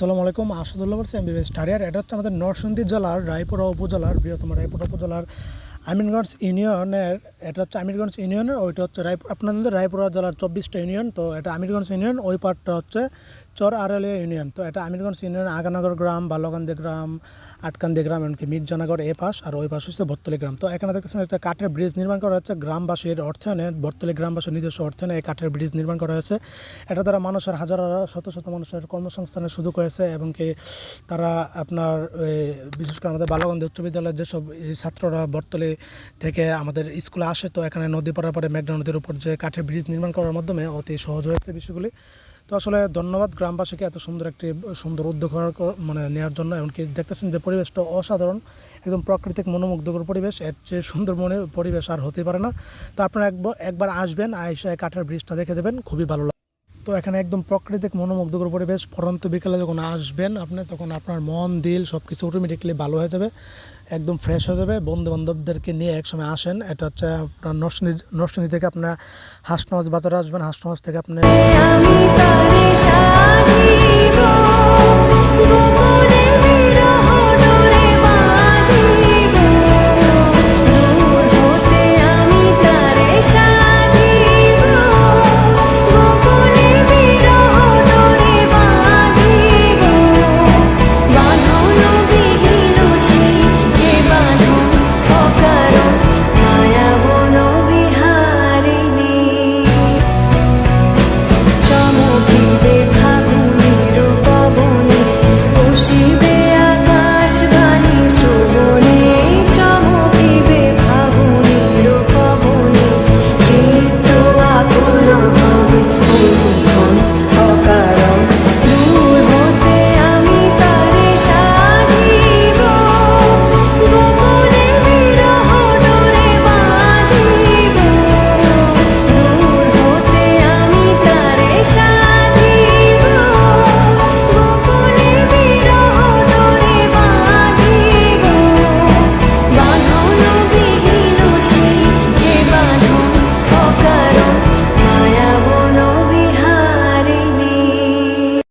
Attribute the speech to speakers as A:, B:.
A: আসসালামু আলাইকুম, আসাদুল্লাহ বলছি এমবিবি স্টাডিয়ার এটা হচ্ছে আমাদের নরসিংদী জেলার, রায়পুরা উপজেলার, বৃহত্তম রায়পুরা উপজেলার আমিনগঞ্জ ইউনিয়নের, এটা হচ্ছে আমিরগঞ্জ ইউনিয়নের, ওইটা হচ্ছে রায় আপনাদের রায়পুরা জেলার চব্বিশটা ইউনিয়ন, তো এটা আমিরগঞ্জ ইউনিয়ন, ওই পার্টটা হচ্ছে চর আড়ালিয়া ইউনিয়ন। তো এটা আমিরগঞ্জ ইউনিয়ন, আগানগর গ্রাম বাল্যকান্দি গ্রাম, আটকান্দি গ্রাম, এমনকি মির্জানগর এ পাশ, আর ওই পাশ হচ্ছে বর্তলি গ্রাম। তো এখানে দেখতেছেন একটা কাঠের ব্রিজ নির্মাণ করা হচ্ছে। গ্রামবাসীর অর্থায়নে বর্তলি গ্রামবাসীর নিজস্ব অর্থায়নে এই কাঠের ব্রিজ নির্মাণ করা হয়েছে। এটা দ্বারা মানুষের হাজার শত শত মানুষের কর্মসংস্থানের সুযোগ হয়েছে এবং কি তারা আপনার বিশেষ করে আমাদের বালাগঞ্জ উচ্চ বিদ্যালয়ের যেসব ছাত্ররা বর্তলি থেকে আমাদের স্কুলে আসে, তো এখানে নদী পাড়ার পরে মেঘনা নদীর উপর যে কাঠের ব্রিজ নির্মাণ করার মাধ্যমে অতি সহজ হয়েছে বিষয়গুলি। তো আসলে ধন্যবাদ গ্রামবাসীকে এত সুন্দর একটি, সুন্দর উদ্যোগ মানে নেওয়ার জন্য এমনকি দেখতেছেন যে পরিবেশটা অসাধারণ, একদম প্রাকৃতিক মনোমুগ্ধকর পরিবেশ, এর চেয়ে সুন্দর মনে পরিবেশ আর হতে পারে না। তো আপনারা একবার একবার আসবেন এই কাঠের ব্রিজটা দেখে যাবেন, খুবই ভালো লাগবে তো এখানে একদম প্রাকৃতিক মনোমুগ্ধকর পরিবেশ, পরন্ত বিকেলে যখন আসবেন আপনি, তখন আপনার মন, দিল সব কিছু অটোমেটিকলি ভালো হয়ে যাবে। একদম ফ্রেশ হয়ে যাবে। বন্ধুবান্ধবদেরকে নিয়ে একসময় আসেন। এটা হচ্ছে আপনার নর্সনি নর্সনি থেকে আপনার হাঁসনওয়াজ বাজারে আসবেন। হাঁসনওয়াজ থেকে আপনি